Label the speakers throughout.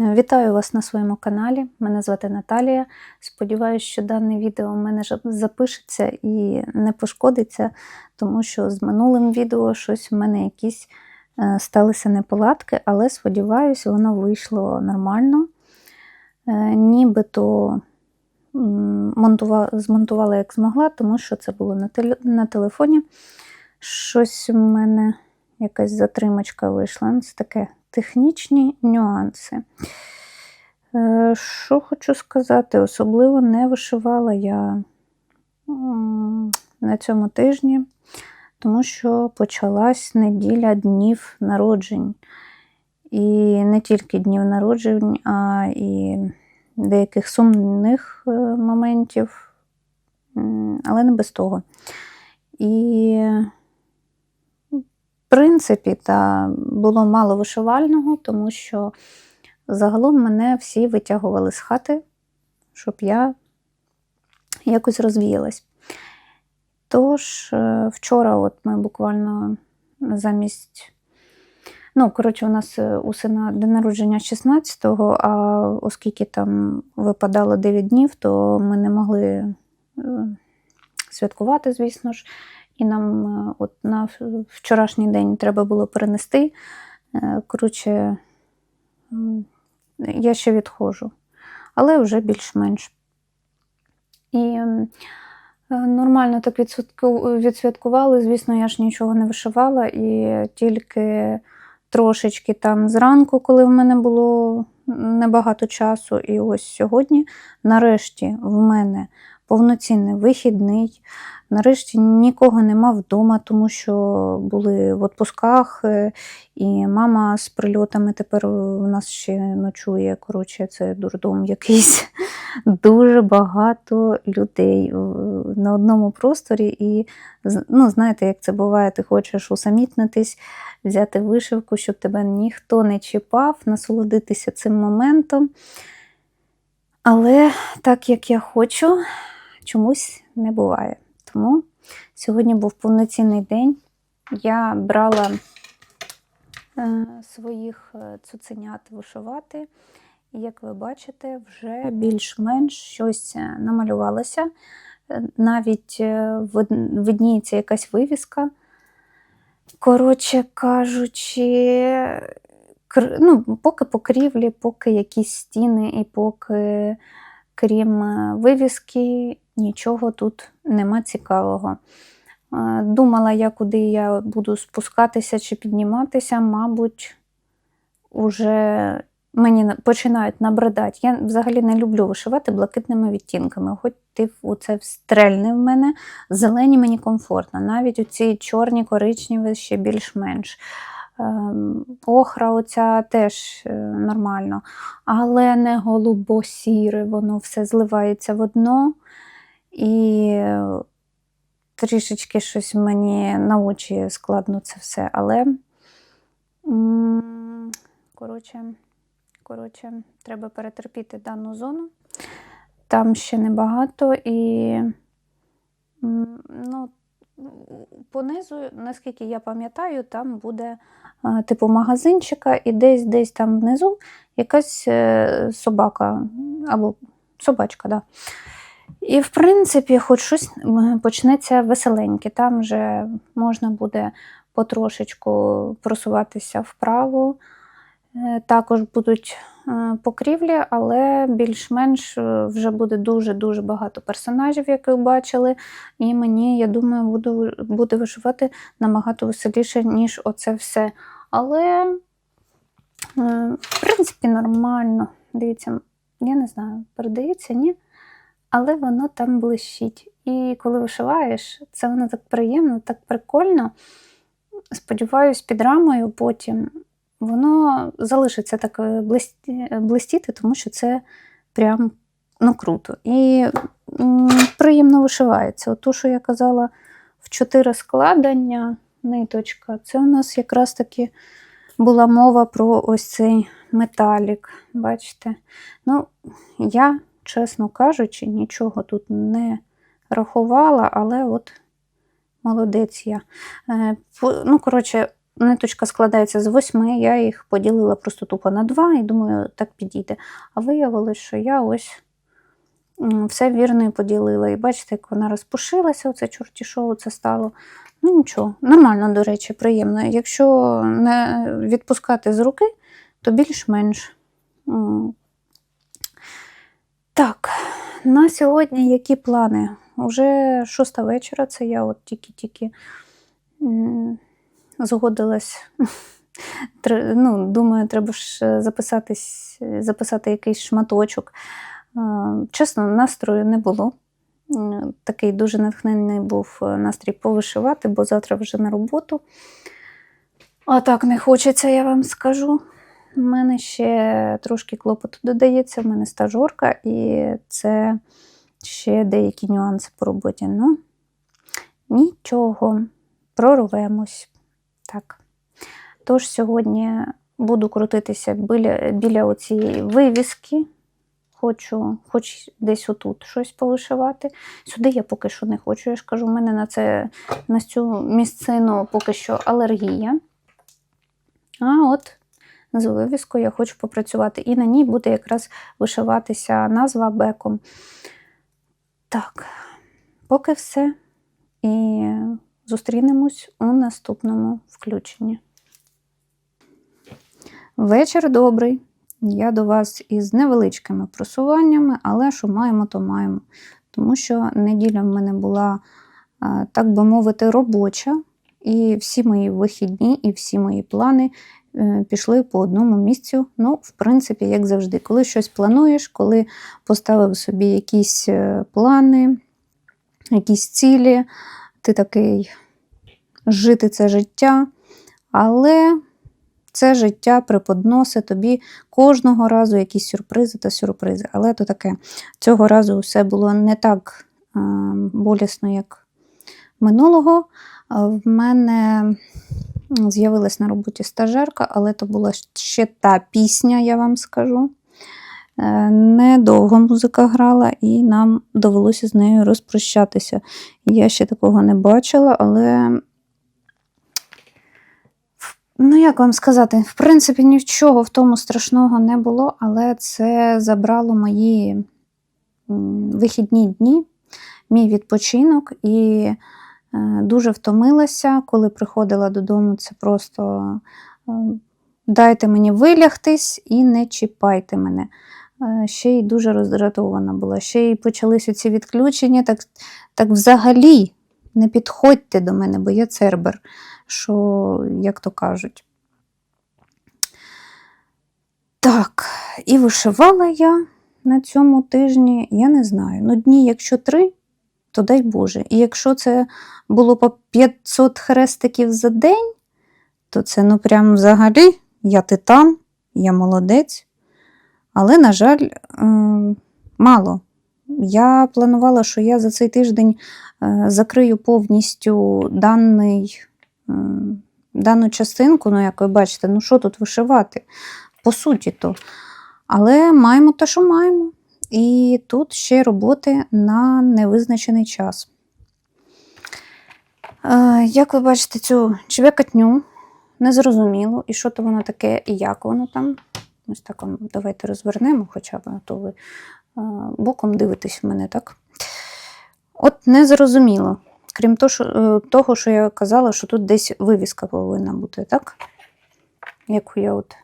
Speaker 1: Вітаю вас на своєму каналі. Мене звати Наталія. Сподіваюсь, що дане відео в мене запишеться і не пошкодиться, тому що з минулим відео щось в мене якісь е, сталися неполадки, але сподіваюся, воно вийшло нормально. Е, Нібито змонтувала як змогла, тому що це було на, теле- на телефоні. Щось в мене якась затримочка вийшла. Ну, Це таке технічні нюанси. Е, Що хочу сказати, особливо не вишивала я на цьому тижні, тому що почалась неділя днів народжень. І не тільки днів народжень, а і деяких сумних е, моментів, але не без того. І принципі, та було мало вишивального, тому що загалом мене всі витягували з хати, щоб я якось розвіялась. Тож, е, вчора, от ми буквально замість. Ну, коротше, у нас е, у сина день народження 16-го, а оскільки там випадало 9 днів, то ми не могли е, святкувати, звісно ж. І нам е, от на вчорашній день треба було перенести. Е, Коротше, я ще відходжу, але вже більш-менш. І е, нормально так відсвяткували. Звісно, я ж нічого не вишивала, і тільки трошечки там зранку, коли в мене було небагато часу, і ось сьогодні, нарешті, в мене повноцінний вихідний. Нарешті нікого нема вдома, тому що були в відпусках, е, і мама з прильотами тепер у нас ще ночує. Коротше, це дурдом якийсь. Дуже багато людей е, на одному просторі. І ну, знаєте, як це буває, ти хочеш усамітнитись, взяти вишивку, щоб тебе ніхто не чіпав, насолодитися цим моментом. Але так як я хочу, чомусь не буває. Тому сьогодні був повноцінний день. Я брала е, своїх е, цуценят вишивати. І як ви бачите, вже більш-менш щось е, намалювалося. Навіть вид- видніється якась вивіска. Коротше кажучи, ну, поки покрівлі, поки якісь стіни, і поки, крім вивіски, нічого тут нема цікавого. Думала я, куди я буду спускатися чи підніматися, мабуть, уже мені починають набридати. Я взагалі не люблю вишивати блакитними відтінками. Хоч ти в- оце стрельне в мене, зелені мені комфортно. Навіть оці чорні, коричневі ще більш-менш. Ем, Охра оця теж е, нормально, але не голубо-сіре, воно все зливається в одно. І трішечки щось мені на очі складно це все. Але коротше, коротше, треба перетерпіти дану зону. Там ще небагато і ну, понизу, наскільки я пам'ятаю, там буде е, типу магазинчика, і десь десь там внизу якась е, собака або собачка, да. І, в принципі, хоч щось почнеться веселеньке. Там вже можна буде потрошечку просуватися вправо. Е, Також будуть е, покрівлі, але більш-менш е, вже буде дуже-дуже багато персонажів, як ви бачили. І мені, я думаю, буду, буде вишивати набагато веселіше, ніж оце все. Але, в принципі, нормально. Дивіться, я не знаю, передається, ні. Але воно там блищить. І коли вишиваєш, це воно так приємно, так прикольно. Сподіваюсь, під рамою потім воно залишиться так е, блистіти, тому що це прям ну, круто. І приємно вишивається. От то, що я казала, в чотири складення ниточка, це у нас якраз таки була мова про ось цей металік. Бачите? Ну, я, чесно кажучи, нічого тут не рахувала, але от молодець я. Е, Ну, коротше, ниточка складається з восьми, я їх поділила просто тупо на два і думаю, так підійде. А виявилось, що я ось все вірно і поділила. І бачите, як вона розпушилася, оце чорті шоу це стало. Ну нічого, нормально, до речі, приємно. Якщо не відпускати з руки, то більш-менш. Так, на сьогодні які плани? Уже шоста вечора, це я от тільки-тільки згодилась. Ну, думаю, треба ж е, записатись, е, записати якийсь шматочок. Е, Чесно, настрою не було. Такий дуже натхнений був настрій повишивати, бо завтра вже на роботу. А так не хочеться, я вам скажу. У мене ще трошки клопоту додається, в мене стажорка, і це ще деякі нюанси по роботі. Ну, нічого, прорвемось. Так. Тож сьогодні буду крутитися біля, біля оцієї вивіски. Хочу, хоч десь отут щось повишивати. Сюди я поки що не хочу. Я ж кажу, у мене на, це, на цю місцину поки що алергія. А от з вивіскою я хочу попрацювати. І на ній буде якраз вишиватися назва беком. Так, поки все. І зустрінемось у наступному включенні. Вечір добрий. Я до вас із невеличкими просуваннями, але що маємо, то маємо. Тому що неділя в мене була, так би мовити, робоча, і всі мої вихідні, і всі мої плани е, пішли по одному місцю. Ну, в принципі, як завжди, коли щось плануєш, коли поставив собі якісь е, плани, якісь цілі, ти такий жити це життя, але це життя преподносить тобі кожного разу якісь сюрпризи та сюрпризи. Але то таке. Цього разу все було не так е, болісно, як минулого. В мене з'явилась на роботі стажерка, але то була ще та пісня, я вам скажу. Е, Недовго музика грала, і нам довелося з нею розпрощатися. Я ще такого не бачила, але Ну, як вам сказати, в принципі, нічого в тому страшного не було, але це забрало мої вихідні дні, мій відпочинок, і дуже втомилася, коли приходила додому, це просто е, дайте мені вилягтись і не чіпайте мене. Е, Ще й дуже роздратована була. Ще й почалися ці відключення, так, так взагалі не підходьте до мене, бо я цербер що, як то кажуть. Так, і вишивала я на цьому тижні, я не знаю. Ну, дні, якщо три, то дай Боже. І якщо це було по 500 хрестиків за день, то це ну прям взагалі я титан, я молодець. Але, на жаль, ем, мало. Я планувала, що я за цей тиждень е, закрию повністю даний дану частинку, ну, як ви бачите, ну що тут вишивати? По суті то. Але маємо те, що маємо. І тут ще роботи на невизначений час. Е, як ви бачите, цю чвекатню незрозуміло, і що то воно таке, і як воно там. Ось так давайте розвернемо, хоча б, то ви е, боком дивитесь в мене, так? От незрозуміло. Крім е, того, що я казала, що тут десь вивіска повинна бути, так? Яку я от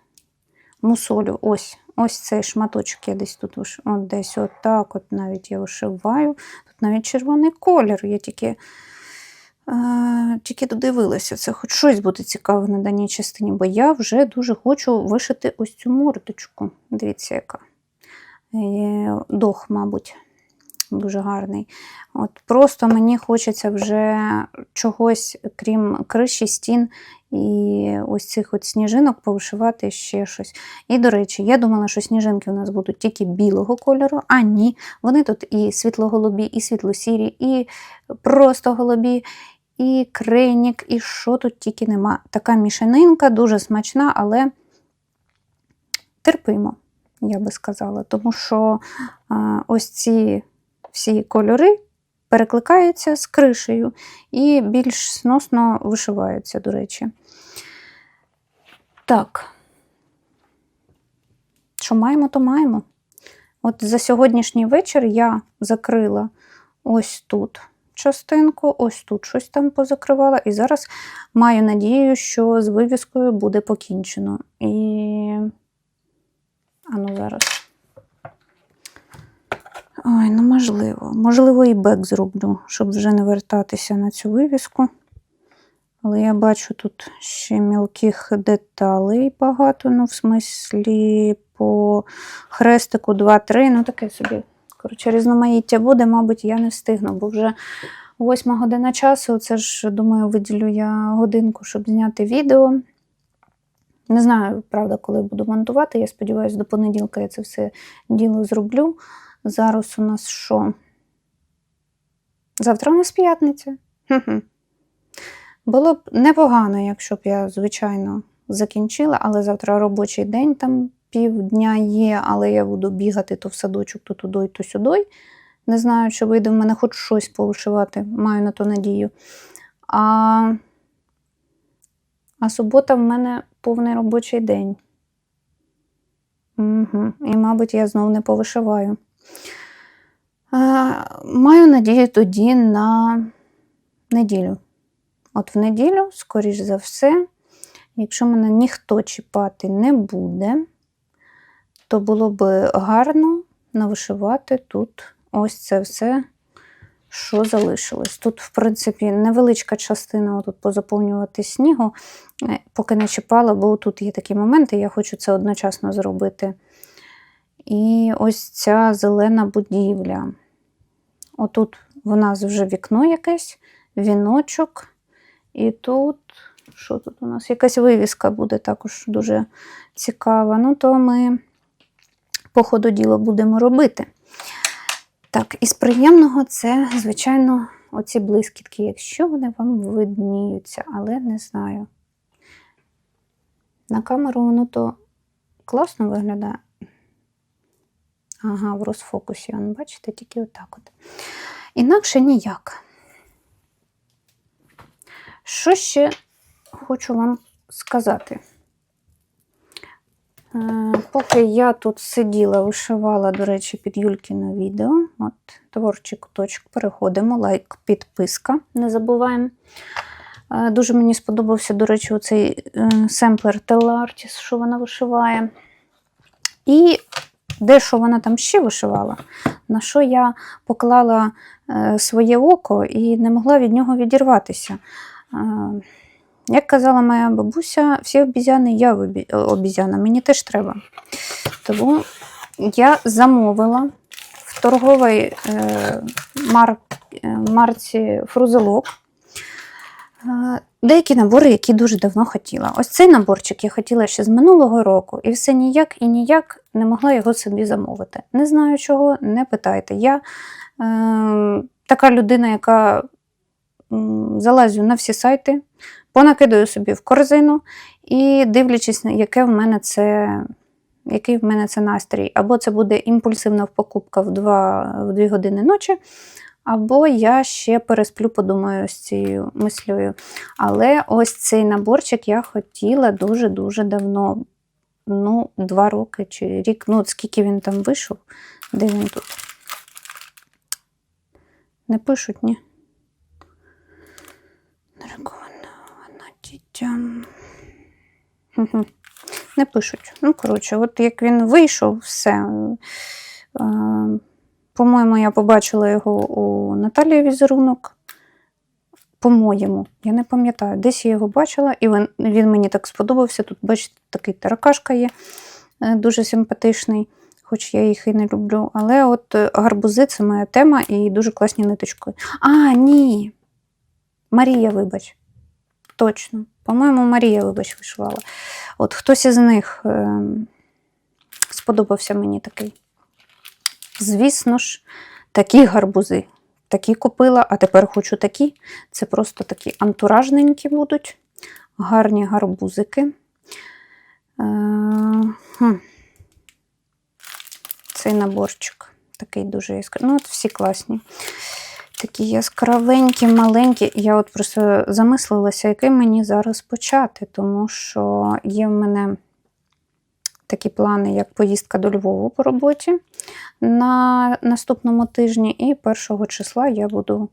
Speaker 1: мусолю. Ось, ось цей шматочок я десь тут уж, от десь отак, от навіть я вишиваю. Тут навіть червоний колір. Я тільки, е, тільки додивилася. Це хоч щось буде цікаве на даній частині, бо я вже дуже хочу вишити ось цю мордочку. Дивіться, яка. Е, Дох, мабуть дуже гарний. От Просто мені хочеться вже чогось, крім криші, стін і ось цих от сніжинок, повишивати ще щось. І, до речі, я думала, що сніжинки у нас будуть тільки білого кольору, а ні, вони тут і світло-голубі, і світло-сірі, і просто голубі. І кренік, і що тут тільки нема. Така мішанинка, дуже смачна, але терпимо, я би сказала. Тому що а, ось ці всі кольори перекликаються з кришею і більш сносно вишиваються, до речі. Так. Що маємо, то маємо. От за сьогоднішній вечір я закрила ось тут частинку, ось тут щось там позакривала, і зараз маю надію, що з вивіскою буде покінчено. І. А ну зараз. Ой, ну можливо. Можливо, і бек зроблю, щоб вже не вертатися на цю вивіску. Але я бачу тут ще мілких деталей багато, ну, в смислі, по хрестику 2-3, ну таке собі. Коротше, різноманіття буде, мабуть, я не встигну, бо вже восьма година часу. Це ж, думаю, виділю я годинку, щоб зняти відео. Не знаю, правда, коли буду монтувати. Я сподіваюся, до понеділка я це все діло зроблю. Зараз у нас що? Завтра у нас п'ятниця. Було б непогано, якщо б я, звичайно, закінчила, але завтра робочий день, там півдня є, але я буду бігати то в садочок, то туди, то сюди. Не знаю, чи вийде в мене хоч щось повишивати, маю на то надію. А, а субота в мене повний робочий день. Угу. І, мабуть, я знов не повишиваю. Маю надію тоді на неділю. От в неділю, скоріш за все, якщо мене ніхто чіпати не буде, то було б гарно навишивати тут ось це все, що залишилось. Тут, в принципі, невеличка частина тут позаповнювати снігу, е, поки не чіпала, бо тут є такі моменти, я хочу це одночасно зробити. І ось ця зелена будівля. Отут в нас вже вікно якесь, віночок. І тут, що тут у нас? Якась вивіска буде також дуже цікава. Ну, то ми по ходу діла будемо робити. Так, із приємного це, звичайно, оці блискітки, якщо вони вам видніються, але не знаю. На камеру воно то класно виглядає. Ага, в розфокусі, вон, бачите, тільки отак от. Інакше ніяк. Що ще хочу вам сказати? Е, Поки я тут сиділа, вишивала, до речі, під Юлькіно відео. От, творчий куточок, переходимо, лайк, підписка, не забуваємо. Е, Дуже мені сподобався, до речі, оцей е, семплер Телартіс, що вона вишиває. І дещо вона там ще вишивала, на що я поклала е, своє око і не могла від нього відірватися. Е, Як казала моя бабуся, всі обізяни я обізяна, мені теж треба. Тому я замовила в торговій е, мар, е, марці фрузелок е, деякі набори, які дуже давно хотіла. Ось цей наборчик я хотіла ще з минулого року, і все ніяк і ніяк не могла його собі замовити. Не знаю чого, не питайте. Я е, така людина, яка залазю на всі сайти, понакидаю собі в корзину і дивлячись, яке в мене це. Який в мене це настрій? Або це буде імпульсивна покупка в 2, в 2 години ночі, або я ще пересплю, подумаю з цією мислею. Але ось цей наборчик я хотіла дуже-дуже давно. Ну, два роки чи рік. Ну, от скільки він там вийшов, де він тут? Не пишуть, ні. Рекомендована дітям. Не пишуть. Ну, коротше, от як він вийшов, все. По-моєму, я побачила його у Наталії візерунок. По-моєму, я не пам'ятаю, десь я його бачила, і він, він мені так сподобався. Тут, бачите, такий таракашка є, е, дуже симпатичний, хоч я їх і не люблю. Але от е, гарбузи це моя тема і дуже класні ниточкою. А, ні. Марія, вибач. Точно. По-моєму, Марія, вибач, вишивала. От хтось із них е, сподобався мені такий. Звісно ж, такі гарбузи. Такі купила, а тепер хочу такі. Це просто такі антуражненькі будуть. Гарні гарбузики. Е. Цей наборчик такий дуже яскравий. Ну, от всі класні. такі яскравенькі, маленькі. Я от просто замислилася, яким мені зараз почати, тому що є в мене такі плани, як поїздка до Львову по роботі на наступному тижні, і 1 числа я буду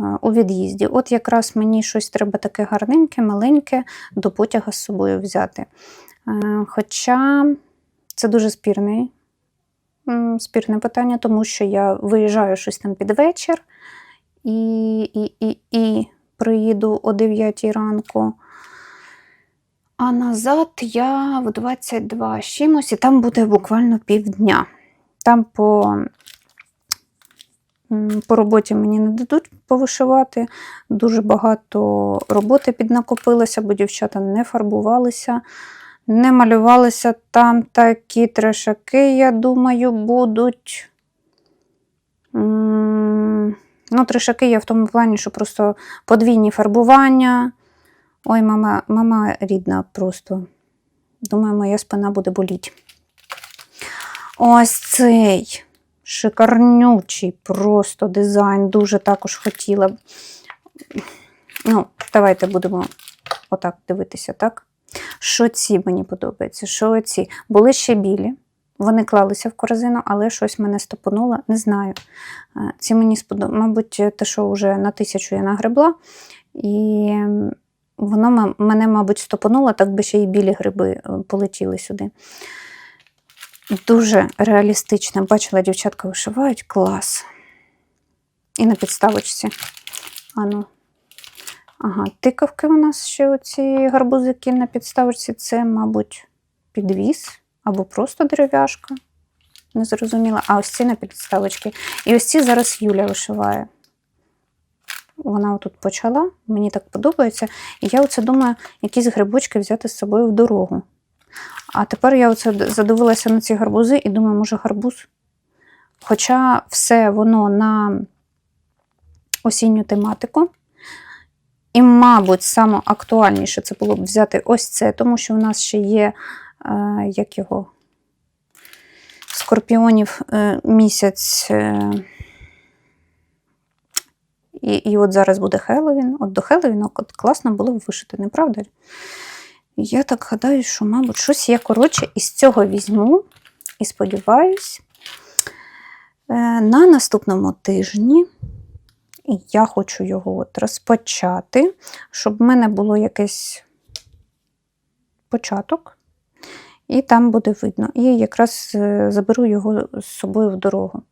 Speaker 1: е, у від'їзді. От якраз мені щось треба таке гарненьке, маленьке до потяга з собою взяти. Е, Хоча це дуже спірний, спірне питання, тому що я виїжджаю щось там під вечір і, і, і, і приїду о 9 ранку. А назад я в 22 з чимось, і там буде буквально півдня. Там по, по роботі мені не дадуть повишивати. Дуже багато роботи піднакопилося, бо дівчата не фарбувалися, не малювалися. Там такі трешаки, я думаю, будуть. Ну, трешаки я в тому плані, що просто подвійні фарбування. Ой, мама, мама рідна просто. Думаю, моя спина буде боліти. Ось цей шикарнючий просто дизайн. Дуже також хотіла. Ну, давайте будемо отак дивитися, так? Що ці мені подобаються? Що ці? Були ще білі. Вони клалися в корзину, але щось мене стопонуло, не знаю. Е, Ці мені сподобалося. Мабуть, те, що вже на тисячу я нагребла. І воно мене, мабуть, стопонуло, так би ще й білі гриби е, полетіли сюди. Дуже реалістично. Бачила, дівчатка вишивають клас. І на підставочці. Ану. Ага, тикавки у нас ще оці гарбузики на підставочці. Це, мабуть, підвіз або просто дерев'яшка. Не зрозуміла. А ось ці на підставочці. І ось ці зараз Юля вишиває. Вона отут почала, мені так подобається. І я оце думаю, якісь грибочки взяти з собою в дорогу. А тепер я оце задивилася на ці гарбузи і думаю, може гарбуз. Хоча все воно на осінню тематику. І, мабуть, саме актуальніше це було б взяти ось це, тому що у нас ще є е, як його скорпіонів е, місяць. Е, і, і от зараз буде Хеллоуін. От до Хеллоуіна класно було б вишити, не правда? Я так гадаю, що, мабуть, щось я коротше із цього візьму і сподіваюсь, е, на наступному тижні я хочу його от розпочати, щоб в мене було якийсь початок, і там буде видно. І якраз е, заберу його з собою в дорогу.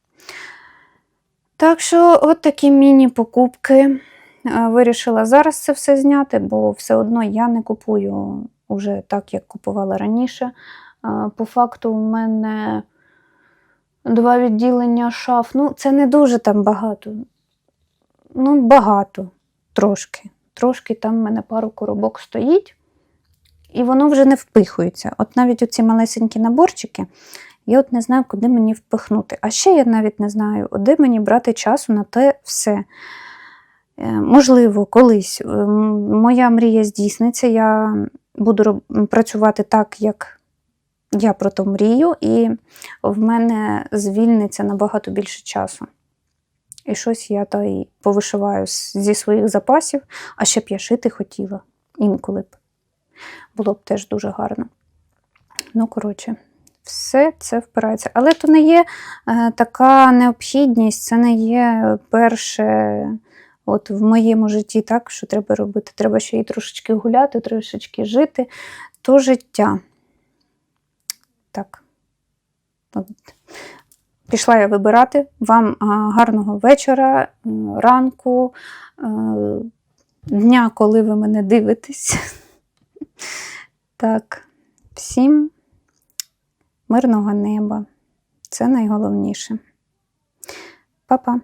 Speaker 1: Так що, от такі міні-покупки. Е, Вирішила зараз це все зняти, бо все одно я не купую вже так, як купувала раніше. Е, По факту, у мене два відділення шаф. Ну, це не дуже там багато. Ну, багато, трошки. Трошки там в мене пару коробок стоїть, і воно вже не впихується. От навіть оці малесенькі наборчики, я от не знаю, куди мені впихнути. А ще я навіть не знаю, де мені брати часу на те все. Е, Можливо, колись е, моя мрія здійсниться, я буду працювати так, як я про то мрію, і в мене звільниться набагато більше часу. І щось я та й повишиваю зі своїх запасів, а ще б я шити хотіла інколи б. Було б теж дуже гарно. Ну, коротше, все це впирається. Але то не є е, така необхідність, це не є перше от в моєму житті, так, що треба робити. Треба ще й трошечки гуляти, трошечки жити. То життя. Так. От. Пішла я вибирати. Вам гарного вечора, ранку, е, дня, коли ви мене дивитесь. Так, всім мирного неба. Це найголовніше. Па-па!